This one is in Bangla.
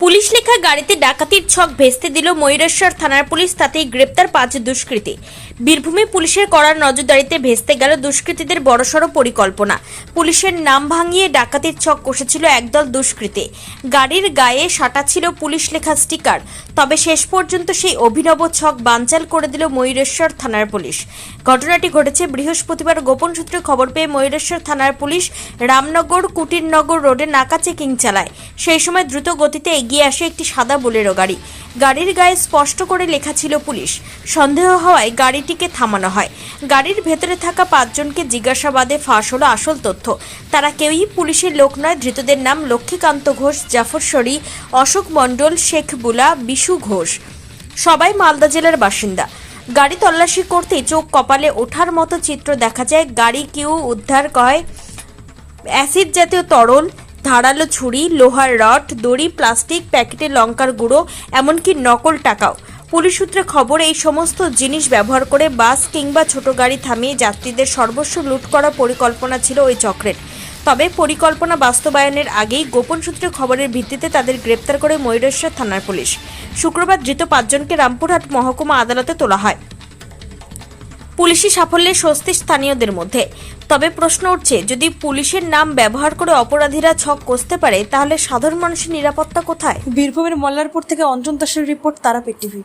পুলিশ লেখা গাড়িতে ডাকাতির ছক ভেস্তে দিল ময়ূরেশ্বর থানার পুলিশ তাতেই গ্রেপ্তার পাঁচ দুষ্কৃতী। বীরভূমে পুলিশের কড়ার নজরদারিতে ভেস্তে গেল দুষ্কৃতীদের বড়সড় পরিকল্পনা। পুলিশের নাম ভাঙিয়ে ডাকাতির ছক কষেছিল একদল দুষ্কৃতী। গাড়ির গায়ে সাটা ছিল পুলিশ লেখা স্টিকার। তবে শেষ পর্যন্ত সেই অভিনব ছক বানচাল করে দিল ময়ূরেশ্বর থানার পুলিশ। ঘটনাটি ঘটেছে বৃহস্পতিবার। গোপন সূত্রে খবর পেয়ে ময়ূরেশ্বর থানার পুলিশ রামনগর কুটিরনগর রোডে নাকা চেকিং চালায়। সেই সময় দ্রুত গতিতে এগিয়ে আসে একটি সাদা বোলেরো গাড়ি। গাড়ির গায়ে স্পষ্ট করে লেখা ছিল পুলিশ। সন্দেহ হওয়ায় গাড়িটিকে থামানো হয়। গাড়ির ভেতরে থাকা পাঁচজনকে জিজ্ঞাসাবাদে ফাঁস হলো আসল তথ্য। তারা কেউই পুলিশের লোক নয়, ধৃতদের নাম লক্ষ্মীকান্ত ঘোষ, জাফর শরী, অশোক মণ্ডল, শেখ বুলা, বিশু ঘোষ। সবাই মালদা জেলার বাসিন্দা। গাড়ি তল্লাশি করতে চোখ কপালে ওঠার মতো চিত্র দেখা যায়। গাড়ি কেউ উদ্ধার হয় অ্যাসিড জাতীয় তরল ধারালো ছুরি, লোহার রড, দড়ি, প্লাস্টিক প্যাকেটে লঙ্কার গুঁড়ো, এমনকি নকল টাকাও। পুলিশ সূত্রে খবর, এই সমস্ত জিনিস ব্যবহার করে বাস কিংবা ছোট গাড়ি থামিয়ে যাত্রীদের সর্বস্ব লুট করার পরিকল্পনা ছিল ওই চক্রের। তবে পরিকল্পনা বাস্তবায়নের আগেই গোপন সূত্রে খবরের ভিত্তিতে তাদের গ্রেপ্তার করে ময়ূরেশ্বর থানার পুলিশ। শুক্রবার ধৃত পাঁচজনকে রামপুরহাট মহকুমা আদালতে তোলা হয়। পুলিশি সাফল্যে স্বস্তি স্থানীয়দের মধ্যে। তবে প্রশ্ন উঠছে, যদি পুলিশের নাম ব্যবহার করে অপরাধীরা ছক কষতে পারে, তাহলে সাধারণ মানুষের নিরাপত্তা কোথায়? বীরভূমের মল্লারপুর থেকে অঞ্জন দাসের রিপোর্ট, তারাপীঠ টিভি।